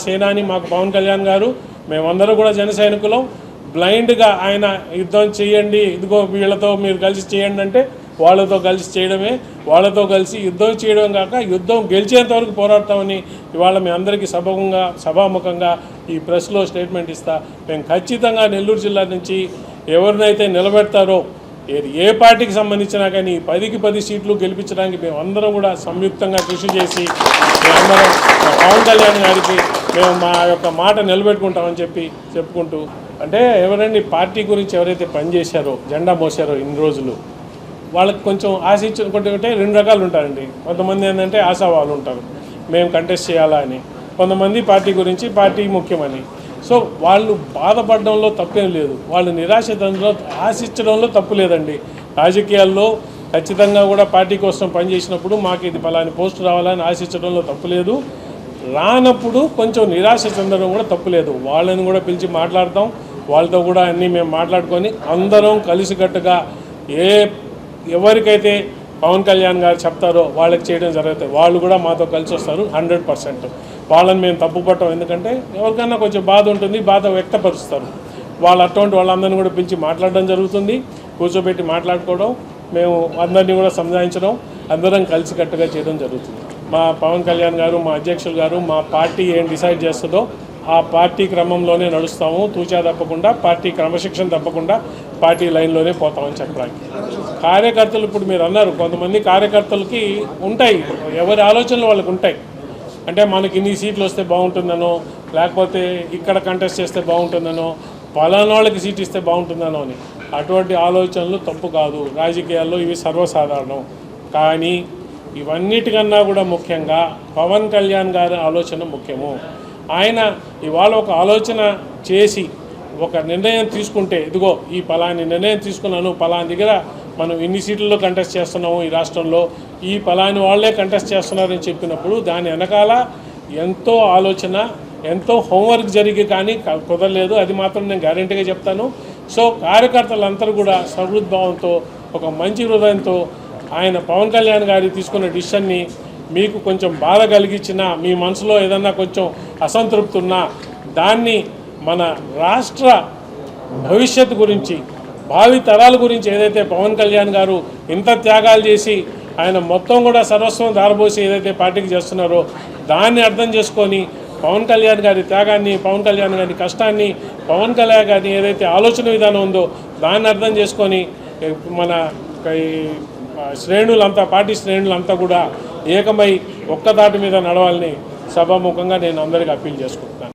సేనాని మాకు పవన్ కళ్యాణ్ గారు. మేమందరం కూడా జన సైనికులం. బ్లైండ్గా ఆయన యుద్ధం చేయండి ఇదిగో వీళ్ళతో మీరు కలిసి చేయండి అంటే వాళ్ళతో కలిసి చేయడమే. వాళ్ళతో కలిసి యుద్ధం చేయడం కాక యుద్ధం గెలిచేంత వరకు పోరాడతామని ఇవాళ మీ అందరికీ సభంగా సభాముఖంగా ఈ ప్రెస్లో స్టేట్మెంట్ ఇస్తా. మేము ఖచ్చితంగా నెల్లూరు జిల్లా నుంచి ఎవరినైతే నిలబెడతారో ఏది ఏ పార్టీకి సంబంధించినా కానీ పదికి పది సీట్లు గెలిపించడానికి మేము అందరం కూడా సంయుక్తంగా కృషి చేసి మేమందరం పవన్ కళ్యాణ్ గారికి మేము మా యొక్క మాట నిలబెట్టుకుంటామని చెప్పి చెప్పుకుంటూ అంటే ఎవరండి పార్టీ గురించి ఎవరైతే పనిచేశారో జెండా మోసారో ఇన్ని రోజులు వాళ్ళకి కొంచెం ఆశించుకుంటే రెండు రకాలు ఉంటారండి. కొంతమంది ఏంటంటే ఆశావాళ్ళు ఉంటారు. మేము కంటెస్ట్ చేయాలా అని. కొంతమంది పార్టీ గురించి పార్టీ ముఖ్యమని. సో వాళ్ళు బాధపడడంలో తప్పేం లేదు. వాళ్ళు నిరాశతంలో ఆశించడంలో తప్పు లేదండి. రాజకీయాల్లో ఖచ్చితంగా కూడా పార్టీ కోసం పనిచేసినప్పుడు మాకు ఇది ఫలాని పోస్ట్ రావాలని ఆశించడంలో తప్పు లేదు. రానప్పుడు కొంచెం నిరాశ చెందడం కూడా తప్పులేదు వాళ్ళని కూడా పిలిచి మాట్లాడతాం. వాళ్ళతో కూడా అన్నీ మేము మాట్లాడుకొని అందరం కలిసికట్టుగా ఏ ఎవరికైతే పవన్ కళ్యాణ్ గారు చెప్తారో వాళ్ళకి చేయడం జరుగుతుంది. వాళ్ళు కూడా మాతో కలిసి వస్తారు హండ్రెడ్ పర్సెంట్. వాళ్ళని మేము తప్పుపట్టం ఎందుకంటే ఎవరికైనా కొంచెం బాధ ఉంటుంది బాధ వ్యక్తపరుస్తారు. వాళ్ళు అటువంటి వాళ్ళందరినీ కూడా పిలిచి మాట్లాడడం జరుగుతుంది. కూర్చోబెట్టి మాట్లాడుకోవడం మేము అందరినీ కూడా సంజాయించడం అందరం కలిసికట్టుగా చేయడం జరుగుతుంది. మా పవన్ కళ్యాణ్ గారు మా అధ్యక్షులు గారు మా పార్టీ ఏం డిసైడ్ చేస్తుందో ఆ పార్టీ క్రమంలోనే నడుస్తాము. తూచా తప్పకుండా పార్టీ క్రమశిక్షణ తప్పకుండా పార్టీ లైన్లోనే పోతామని చెప్పడానికి. కార్యకర్తలు ఇప్పుడు మీరు అన్నారు కొంతమంది కార్యకర్తలకి ఉంటాయి. ఎవరి ఆలోచనలు వాళ్ళకి ఉంటాయి. అంటే మనకి ఇన్ని సీట్లు వస్తే బాగుంటుందనో లేకపోతే ఇక్కడ కంటెస్ట్ చేస్తే బాగుంటుందనో పలానా వాళ్ళకి సీట్ ఇస్తే బాగుంటుందనో అని. అటువంటి ఆలోచనలు తప్పు కాదు. రాజకీయాల్లో ఇవి సర్వసాధారణం. కానీ ఇవన్నిటికన్నా కూడా ముఖ్యంగా పవన్ కళ్యాణ్ గారి ఆలోచన ముఖ్యము. ఆయన ఇవాళ ఒక ఆలోచన చేసి ఒక నిర్ణయం తీసుకుంటే ఇదిగో ఈ పలాని నిర్ణయం తీసుకున్నాను పలాని దగ్గర మనం ఇన్ని సీట్లలో కంటెస్ట్ చేస్తున్నాము ఈ రాష్ట్రంలో ఈ పలాని వాళ్ళే కంటెస్ట్ చేస్తున్నారని చెప్పినప్పుడు దాని వెనకాల ఎంతో ఆలోచన ఎంతో హోంవర్క్ జరిగి కానీ కుదరలేదు. అది మాత్రం నేను గ్యారంటీగా చెప్తాను. సో కార్యకర్తలందరూ కూడా సహృద్భావంతో ఒక మంచి హృదయంతో ఆయన పవన్ కళ్యాణ్ గారి తీసుకున్న డిసిషన్ని మీకు కొంచెం బాధ కలిగించినా మీ మనసులో ఏదన్నా కొంచెం అసంతృప్తి ఉన్నా దాన్ని మన రాష్ట్ర భవిష్యత్తు గురించి భావి తరాల గురించి ఏదైతే పవన్ కళ్యాణ్ గారు ఇంత త్యాగాలు చేసి ఆయన మొత్తం కూడా సర్వస్వం దారబోసి ఏదైతే పార్టీకి చేస్తున్నారో దాన్ని అర్థం చేసుకొని పవన్ కళ్యాణ్ గారి త్యాగాన్ని పవన్ కళ్యాణ్ గారి కష్టాన్ని పవన్ కళ్యాణ్ గారిని ఏదైతే ఆలోచన విధానం ఉందో దాన్ని అర్థం చేసుకొని మన శ్రేణులంతా పార్టీ శ్రేణులంతా కూడా ఏకమై ఒక్కదాటి మీద నడవాలని సభాముఖంగా నేను అందరికీ అప్పీల్ చేసుకుంటున్నాను.